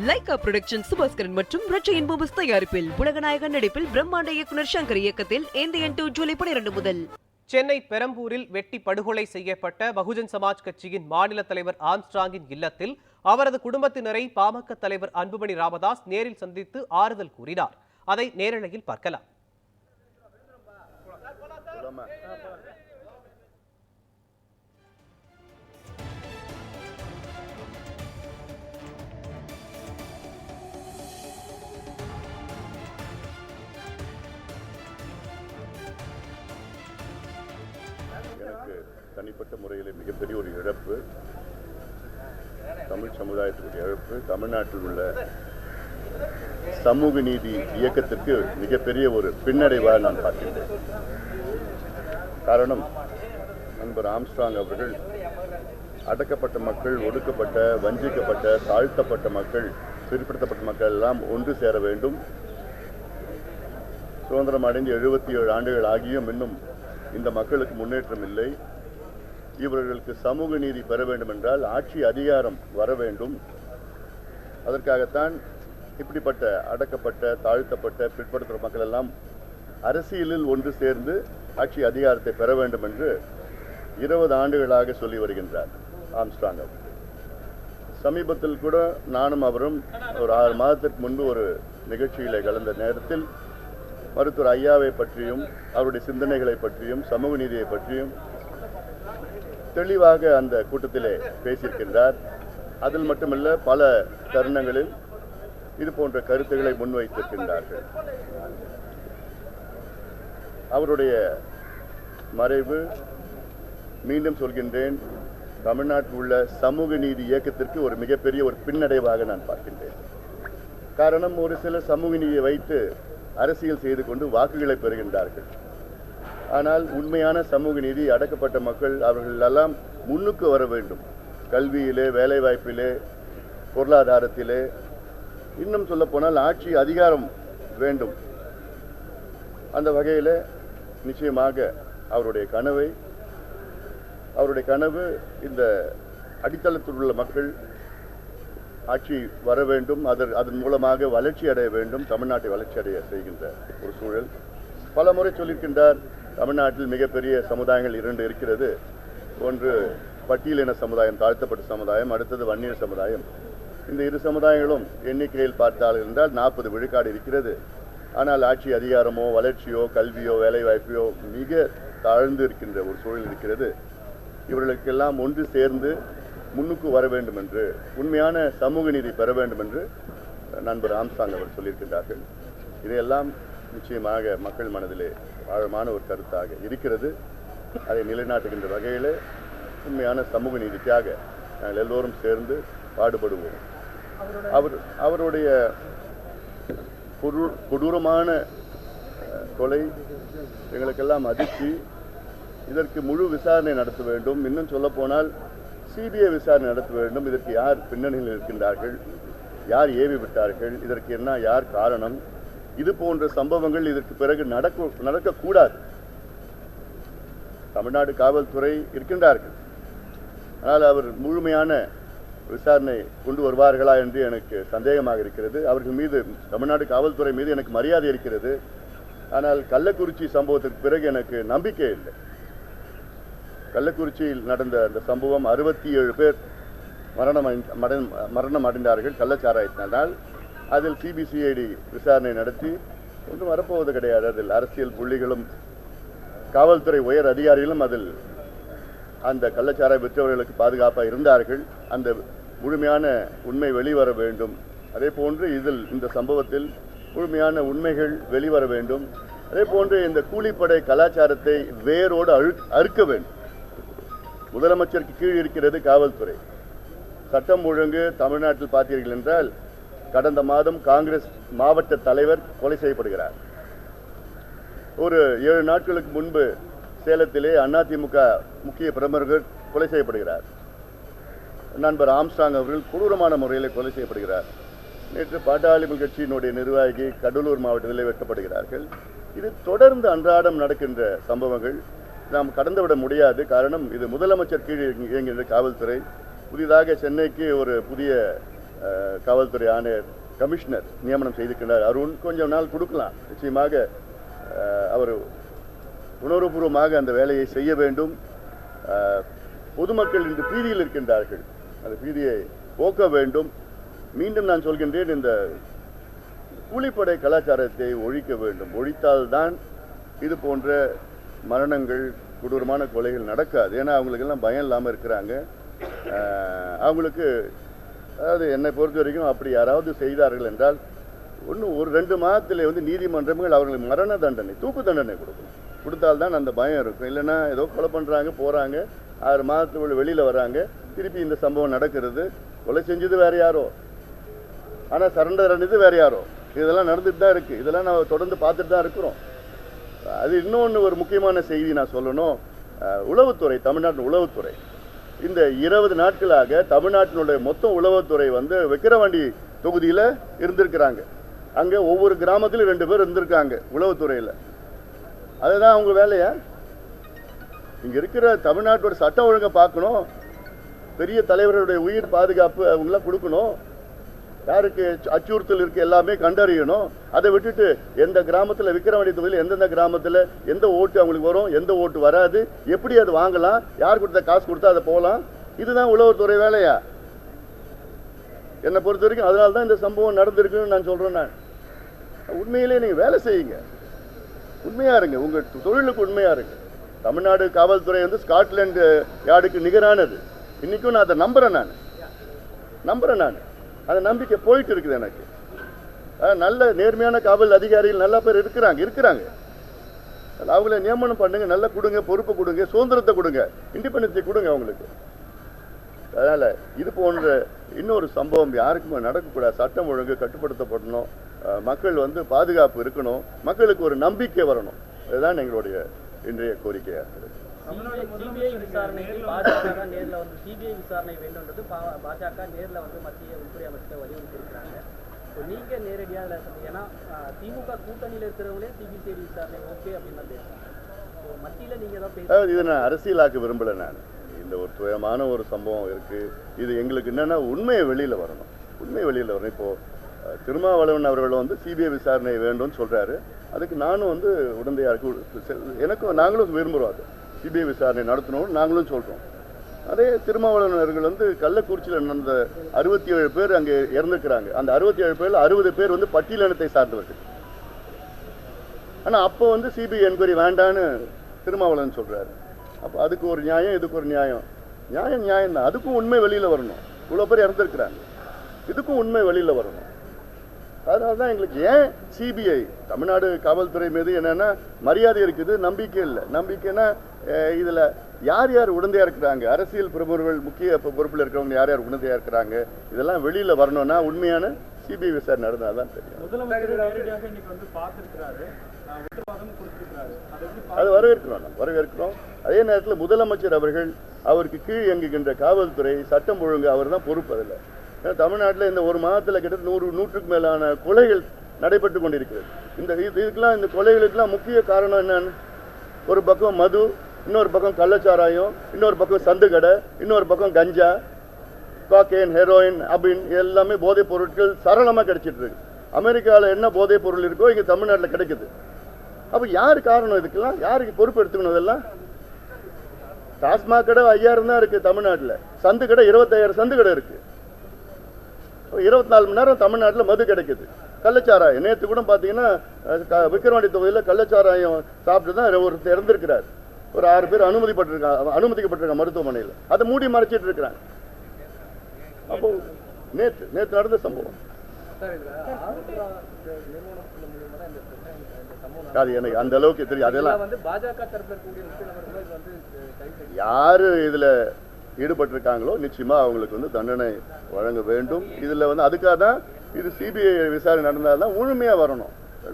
Lyca production Subaskaran மற்றும் ரச்சையின் பூபஸ் தயாரிப்பில் உலகநாயகன் நடிப்பில் பிரம்மாண்ட இயக்குனர் சங்கர் இயக்கத்தில் இந்தியன் டூ ஜூலை பனிரெண்டு முதல். சென்னை பெரம்பூரில் வெட்டி படுகொலை செய்யப்பட்ட பகுஜன் சமாஜ் கட்சியின் மாநில தலைவர் ஆம்ஸ்ட்ராங்கின் இல்லத்தில் அவரது குடும்பத்தினரை பாமக தலைவர் அன்புமணி ராமதாஸ் நேரில் சந்தித்து ஆறுதல் கூறினார். அதை நேரலையில் பார்க்கலாம். எனக்கு தனிப்பட்ட முறையில் மிகப்பெரிய ஒரு இழப்பு. தமிழ் சமுதாயத்துக்கு இழப்பு. தமிழ்நாட்டில் உள்ள சமூக நீதி இயக்கத்திற்கு மிகப்பெரிய ஒரு பின்னடைவாக நான் பார்க்கின்றேன். காரணம் நண்பர் ஆம்ஸ்ட்ராங் அவர்கள் அடக்கப்பட்ட மக்கள் ஒடுக்கப்பட்ட வஞ்சிக்கப்பட்ட தாழ்த்தப்பட்ட மக்கள் பிற்படுத்தப்பட்ட மக்கள் எல்லாம் ஒன்று சேர வேண்டும். சுதந்திரம் அடைந்து எழுபத்தி ஏழு ஆண்டுகள் ஆகியும் இன்னும் இந்த மக்களுக்கு முன்னேற்றம் இல்லை. இவர்களுக்கு சமூக நீதி பெற வேண்டும் என்றால் ஆட்சி அதிகாரம் வர வேண்டும். அதற்காகத்தான் இப்படிப்பட்ட அடக்கப்பட்ட தாழ்த்தப்பட்ட பிற்படுத்துகிற மக்கள் எல்லாம் அரசியலில் ஒன்று சேர்ந்து ஆட்சி அதிகாரத்தை பெற வேண்டும் என்று இருபது ஆண்டுகளாக சொல்லி வருகின்றார் ஆம்ஸ்ட்ராங் அவர் சமீபத்தில் கூட நானும் அவரும் ஒரு ஆறு மாதத்திற்கு முன்பு ஒரு நிகழ்ச்சியிலே கலந்த நேரத்தில் மருத்துவர் ஐயாவை பற்றியும் அவருடைய சிந்தனைகளை பற்றியும் சமூக நீதியை பற்றியும் தெளிவாக அந்த கூட்டத்திலே பேசியிருக்கின்றார். அதில் மட்டுமல்ல பல தருணங்களில் இது போன்ற கருத்துக்களை முன்வைத்திருக்கின்றார்கள். அவருடைய மறைவு மீண்டும் சொல்கின்றேன் தமிழ்நாட்டில் உள்ள சமூக நீதி இயக்கத்திற்கு ஒரு மிகப்பெரிய ஒரு பின்னடைவாக நான் பார்க்கின்றேன். காரணம் ஒரு சில சமூக நீதியை வைத்து அரசியல் செய்து கொண்டு வாக்குகளை பெறுகின்றார்கள். ஆனால் உண்மையான சமூக நீதி அடக்கப்பட்ட மக்கள் அவர்கள் எல்லாம் முன்னுக்கு வர வேண்டும். கல்வியிலே வேலைவாய்ப்பிலே பொருளாதாரத்திலே இன்னும் சொல்ல போனால் ஆட்சி அதிகாரம் வேண்டும். அந்த வகையில் நிச்சயமாக அவருடைய கனவை அவருடைய கனவு இந்த அடித்தளத்தில் உள்ள மக்கள் ஆட்சி வர வேண்டும் அதன் அதன் மூலமாக வளர்ச்சி அடைய வேண்டும் தமிழ்நாட்டை வளர்ச்சி அடைய செய்கின்ற ஒரு சூழல். பல முறை சொல்லியிருக்கின்றார் தமிழ்நாட்டில் மிகப்பெரிய சமுதாயங்கள் இரண்டு இருக்கிறது. ஒன்று பட்டியலின சமுதாயம் தாழ்த்தப்பட்ட சமுதாயம் அடுத்தது வன்னியர் சமுதாயம். இந்த இரு சமுதாயங்களும் எண்ணிக்கையில் பார்த்தால் இருந்தால் நாற்பது விழுக்காடு இருக்கிறது. ஆனால் ஆட்சி அதிகாரமோ வளர்ச்சியோ கல்வியோ வேலைவாய்ப்பையோ மிக தாழ்ந்து இருக்கின்ற ஒரு சூழல் இருக்கிறது. இவர்களுக்கெல்லாம் ஒன்று சேர்ந்து முன்னுக்கு வர வேண்டும் என்று உண்மையான சமூக நீதி பெற வேண்டும் என்று நண்பர் ஆம்சாங் அவர் சொல்லியிருக்கின்றார்கள். இதையெல்லாம் நிச்சயமாக மக்கள் மனதிலே ஆழமான ஒரு கருத்தாக இருக்கிறது. அதை நிலைநாட்டுகின்ற வகையில் உண்மையான சமூக நீதிக்காக நாங்கள் எல்லோரும் சேர்ந்து பாடுபடுவோம். அவர் அவருடைய கொடூரமான கொலை எங்களுக்கெல்லாம் அதிர்ச்சி. இதற்கு முழு விசாரணை நடத்த வேண்டும். இன்னும் சொல்ல போனால் சிபிஐ விசாரணை நடத்த வேண்டும். இதற்கு யார் பின்னணியில் இருக்கின்றார்கள்? யார் ஏவி விட்டார்கள்? இதற்கு என்ன யார் காரணம்? இது போன்ற சம்பவங்கள் இதற்கு பிறகு நடக்க நடக்கக்கூடாது. தமிழ்நாடு காவல்துறை இருக்கின்றார்கள். ஆனால் அவர் முழுமையான விசாரணை கொண்டு வருவார்களா என்று எனக்கு சந்தேகமாக இருக்கிறது. அவர்கள் மீது தமிழ்நாடு காவல்துறை மீது எனக்கு மரியாதை இருக்கிறது. ஆனால் கள்ளக்குறிச்சி சம்பவத்திற்கு பிறகு எனக்கு நம்பிக்கை இல்லை. கள்ளக்குறிச்சியில் நடந்த அந்த சம்பவம் அறுபத்தி ஏழு பேர் மரணம் மரணம் மரணம் அடைந்தார்கள் கள்ளச்சாராயத்தினால். அதில் சிபிசிஐடி விசாரணை நடத்தி ஒன்றும் வரப்போவது கிடையாது. அதில் அரசியல் புள்ளிகளும் காவல்துறை உயர் அதிகாரிகளும் அதில் அந்த கள்ளச்சாராய விற்றவர்களுக்கு பாதுகாப்பாக இருந்தார்கள். அந்த முழுமையான உண்மை வெளிவர வேண்டும். அதே போன்று இதில் இந்த சம்பவத்தில் முழுமையான உண்மைகள் வெளிவர வேண்டும். அதே போன்று இந்த கூலிப்படை கலாச்சாரத்தை வேரோடு அழு அறுக்க வேண்டும். முதலமைச்சருக்கு கீழ் இருக்கிறது காவல்துறை. சட்டம் ஒழுங்கு தமிழ்நாட்டில் பார்த்தீர்கள் என்றால் கடந்த மாதம் காங்கிரஸ் மாவட்ட தலைவர் கொலை செய்யப்படுகிறார். ஒரு ஏழு நாட்களுக்கு முன்பு சேலத்திலே அதிமுக முக்கிய பிரமுகர் கொலை செய்யப்படுகிறார். நண்பர் ஆம்ஸ்டாங் அவர்கள் கொடூரமான முறையில் கொலை செய்யப்படுகிறார். நேற்று பாட்டாளிமல் கட்சியினுடைய நிர்வாகி கடலூர் மாவட்டத்திலே வெட்டப்படுகிறார்கள் இது தொடர்ந்து அன்றாடம் நடக்கின்ற சம்பவங்கள். நாம் கடந்துவிட முடியாது. காரணம் இது முதலமைச்சர் கீழ் இயங்குகின்ற காவல்துறை. புதிதாக சென்னைக்கு ஒரு புதிய காவல்துறை ஆணையர் கமிஷனர் நியமனம் செய்திருக்கிறார் அருண். கொஞ்சம் நாள் கொடுக்கலாம். நிச்சயமாக அவர் உணர்வுபூர்வமாக அந்த வேலையை செய்ய வேண்டும். பொதுமக்கள் இன்று பீதியில் இருக்கின்றார்கள். அந்த பீதியை போக்க வேண்டும். மீண்டும் நான் சொல்கின்றேன் இந்த கூலிப்படை கலாச்சாரத்தை ஒழிக்க வேண்டும். ஒழித்தால்தான் இது போன்ற மரணங்கள் கொடூரமான கொலைகள் நடக்காது. ஏன்னா அவங்களுக்கெல்லாம் பயம் இல்லாமல் இருக்கிறாங்க. அவங்களுக்கு அதாவது என்னை பொறுத்த வரைக்கும் அப்படி யாராவது செய்தார்கள் என்றால் ஒன்று ஒரு ரெண்டு மாதத்தில் வந்து நீதிமன்றங்கள் அவர்களுக்கு மரண தண்டனை தூக்கு தண்டனை கொடுக்கணும். கொடுத்தால்தான் அந்த பயம் இருக்கும். இல்லைன்னா ஏதோ கொலை பண்ணுறாங்க போகிறாங்க ஆறு மாதத்துக்குள்ள வெளியில் வராங்க திருப்பி இந்த சம்பவம் நடக்கிறது. கொலை செஞ்சது வேற யாரோ? ஆனால் சரண்டர் அணிது வேறு யாரோ? இதெல்லாம் நடந்துட்டு தான் இருக்குது இதெல்லாம் நம்ம தொடர்ந்து பார்த்துட்டு தான் இருக்கிறோம். அது இன்னொன்று ஒரு முக்கியமான செய்தி நான் சொல்லணும். உளவுத்துறை தமிழ்நாட்டின் உளவுத்துறை. இந்த இருபது நாட்களாக தமிழ்நாட்டினுடைய மொத்த உளவுத்துறை வந்து விக்கிரவாண்டி தொகுதியில் இருந்திருக்கிறாங்க. அங்கே ஒவ்வொரு கிராமத்திலும் ரெண்டு பேர் இருந்திருக்காங்க உளவுத்துறையில். அதுதான் அவங்க வேலையா? இங்கே இருக்கிற தமிழ்நாட்டோட சட்டம் ஒழுங்கை பார்க்கணும். பெரிய தலைவர்களுடைய உயிர் பாதுகாப்பு அவங்களாம் கொடுக்கணும். யாருக்கு அச்சுறுத்தல் இருக்கு எல்லாமே கண்டறியணும். அதை விட்டுட்டு எந்த கிராமத்தில் விக்கிரவாண்டி தொகுதியில் எந்தெந்த கிராமத்தில் எந்த ஓட்டு அவங்களுக்கு வரும் எந்த ஓட்டு வராது எப்படி அது வாங்கலாம் யார் கொடுத்த காசு கொடுத்தா அதை போகலாம். இதுதான் உளவுத்துறை வேலையா? என்னை பொறுத்த வரைக்கும் அதனால தான் இந்த சம்பவம் நடந்திருக்குன்னு நான் சொல்கிறேன் நான். உண்மையிலே நீங்கள் வேலை செய்யுங்க. உண்மையாக இருங்க. உங்கள் தொழிலுக்கு உண்மையாக இருங்க. தமிழ்நாடு காவல்துறை வந்து ஸ்காட்லாண்டு யார்டுக்கு நிகரானது. இன்னைக்கும் நான் அதை நம்புகிறேன் நான். நம்புகிறேன் நான். அந்த நம்பிக்கை போயிட்டு இருக்குது எனக்கு. நல்ல நேர்மையான காவல் அதிகாரிகள் நல்ல பேர் இருக்கிறாங்க இருக்கிறாங்க. அவங்கள நியமனம் பண்ணுங்க நல்லா கொடுங்க பொறுப்பு கொடுங்க சுதந்திரத்தை கொடுங்க இண்டிபெண்டன்ஸை கொடுங்க அவங்களுக்கு. அதனால் இது போன்ற இன்னொரு சம்பவம் யாருக்குமே நடக்கக்கூடாது. சட்டம் ஒழுங்கு கட்டுப்படுத்தப்படணும். மக்கள் வந்து பாதுகாப்பு இருக்கணும். மக்களுக்கு ஒரு நம்பிக்கை வரணும். அதுதான் எங்களுடைய இன்றைய கோரிக்கையாக இருக்குது. சிபிஐ விசாரணைக்கு பாஜக நேர்ல வந்து சிபிஐ விசாரணை வேண்டும்ன்றது பாஜக நேர்ல வந்து மத்திய உள்துறை அமைச்சர் வலியுறுத்தி இருக்கிறாங்க ஸோ நீங்க நேரடியாக அதில் ஏன்னா திமுக கூட்டணியில் இருக்கிறவங்களே சிபிசிஐடி விசாரணை ஓகே அப்படின்னு ஸோ மத்தியில நீங்க தான் பேச அதாவது இதை நான் அரசியலாக்க விரும்பல நான். இந்த ஒரு துயரமான ஒரு சம்பவம் இருக்கு. இது எங்களுக்கு என்னன்னா உண்மையை வெளியில வரணும். உண்மை வெளியில வரணும். இப்போ திருமாவளவன் அவர்கள் வந்து சிபிஐ விசாரணை வேண்டும்னு சொல்றாரு. அதுக்கு நானும் வந்து உடந்தையா இருக்கு எனக்கும் நாங்களும் விரும்புகிறோம் அது. சிபிஐ விசாரணை நடத்தணும்னு நாங்களும் சொல்றோம். அதே திருமாவளவன் வந்து கள்ளக்குறிச்சியில் நடந்த அறுபத்தி ஏழு பேர் அங்கே இறந்துக்கிறாங்க அந்த அறுபத்தி ஏழு பேர்ல அறுபது பேர் வந்து பட்டியலினத்தை சார்ந்தவர்கள். ஆனா அப்போ வந்து சிபிஐ என்கொயரி வேண்டான்னு திருமாவளவன் சொல்றாரு. அப்போ அதுக்கு ஒரு நியாயம் இதுக்கு ஒரு நியாயம். நியாயம் நியாயம் தான் அதுக்கும் உண்மை வெளியில வரணும். இவ்வளோ பேர் இறந்துருக்குறாங்க. இதுக்கும் உண்மை வெளியில வரணும். அதனால தான் எங்களுக்கு ஏன் சிபிஐ தமிழ்நாடு காவல்துறை மீது என்னன்னா மரியாதை இருக்குது நம்பிக்கை இல்லை. நம்பிக்கைன்னா இதுல யார் யார் உடந்தையா இருக்கிறாங்க? அரசியல் பிரமுகர்கள் முக்கிய பொறுப்புல இருக்கிறவங்க யார் யார் உடந்தையா இருக்கிறாங்க? இதெல்லாம் வெளியில வரணும்னா உண்மையான சிபிஐ விசாரணை நடந்தால் தான் தெரியும் அதை வரவேற்கிறோம் நாம் வரவேற்கிறோம். அதே நேரத்தில் முதலமைச்சர் அவர்கள் அவருக்கு கீழ் இயங்குகின்ற காவல்துறை சட்டம் ஒழுங்கு அவர் தான் பொறுப்பு அதில். தமிழ்நாட்டில் இந்த ஒரு மாதத்தில் கிட்ட நூறு நூற்றுக்கு மேலான கொலைகள் நடைபெற்று கொண்டிருக்கிறது. இந்த இது- இதுக்கெல்லாம் இந்த கொலைகளுக்கெல்லாம் முக்கிய காரணம் என்னன்னு? ஒரு பக்கம் மது இன்னொரு பக்கம் கள்ளச்சாராயம் இன்னொரு பக்கம் சந்துக்கடை இன்னொரு பக்கம் கஞ்சா காக்கேன் ஹெரோயின் அபின் எல்லாமே போதைப் பொருட்கள் சரளமாக கிடைச்சிட்டு இருக்கு அமெரிக்காவில் என்ன போதைப் பொருள் இருக்கோ இங்கே தமிழ்நாட்டில் கிடைக்குது. அப்போ யார் காரணம் இதுக்கெல்லாம்? யாருக்கு பொறுப்பு எடுத்துக்கணும் இதெல்லாம்? டாஸ்மாக் கடை ஐயாயிரம் தான் இருக்குது தமிழ்நாட்டில். சந்து கடை இருபத்தாயிரம் சந்து கடை இருக்குது இருபத்தி நாலு மணி நேரம் தமிழ்நாட்டில் மது கிடைக்குது. கள்ளச்சாராயம். நேற்று கூட பார்த்தீங்கன்னா விக்கிரவாண்டி தொகுதியில் கள்ளச்சாராயம் சாப்பிட்டு தான் ஒருத்தர் இறந்துருக்கிறார். ஒரு ஆறு பேர் அனுமதிப்பட்டிருக்காங்க அனுமதிக்கப்பட்டிருக்காங்க மருத்துவமனையில். அதை மூடி மறைச்சிட்டு இருக்கிறாங்க. அப்போ நேற்று நேற்று நடந்த சம்பவம். அது எனக்கு அந்த அளவுக்கு தெரியும் அதெல்லாம் யார் இதில் ஈடுபட்டிருக்காங்களோ நிச்சயமாக அவங்களுக்கு வந்து தண்டனை வழங்க வேண்டும். இதில் வந்து அதுக்காக தான் இது சிபிஐ விசாரணை நடந்தால் தான் முழுமையாக வரணும்.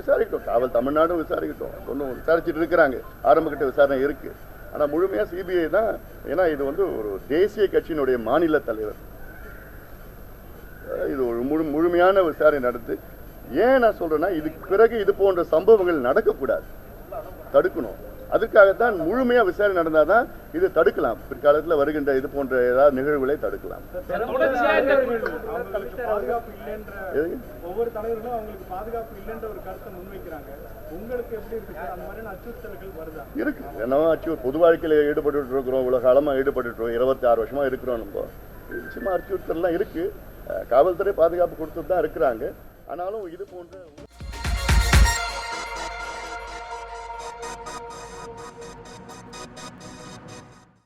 விசாரிக்கட்டும். காவல் தமிழ்நாடும் விசாரிக்கட்டும். ஒன்றும் விசாரிச்சுட்டு இருக்கிறாங்க. ஆரம்பகட்ட விசாரணை இருக்கு. ஆனால் முழுமையாக சிபிஐ தான் ஏன்னா இது வந்து ஒரு தேசிய கட்சியினுடைய மாநில தலைவர். இது ஒரு முழு முழுமையான விசாரணை நடத்து ஏன் நான் சொல்றேன்னா இதுக்கு பிறகு இது போன்ற சம்பவங்கள் நடக்கக்கூடாது. தடுக்கணும். அதற்காகத்தான் முழுமையாக விசாரணை நடந்தால் தான் இது தடுக்கலாம். பிற்காலத்தில் வருகின்ற இது போன்ற ஏதாவது நிகழ்வுகளை தடுக்கலாம். இருக்கு என்னவோ அச்சு பொது வாழ்க்கையில் ஈடுபட்டு இருக்கிறோம் இவ்வளோ காலமாக ஈடுபட்டு இருபத்தி ஆறு வருஷமா இருக்கிறோம் நம்ம. நிச்சயமா அச்சுறுத்தல்லாம் இருக்கு. காவல்துறை பாதுகாப்பு கொடுத்துட்டு தான் இருக்கிறாங்க. ஆனாலும் இது போன்ற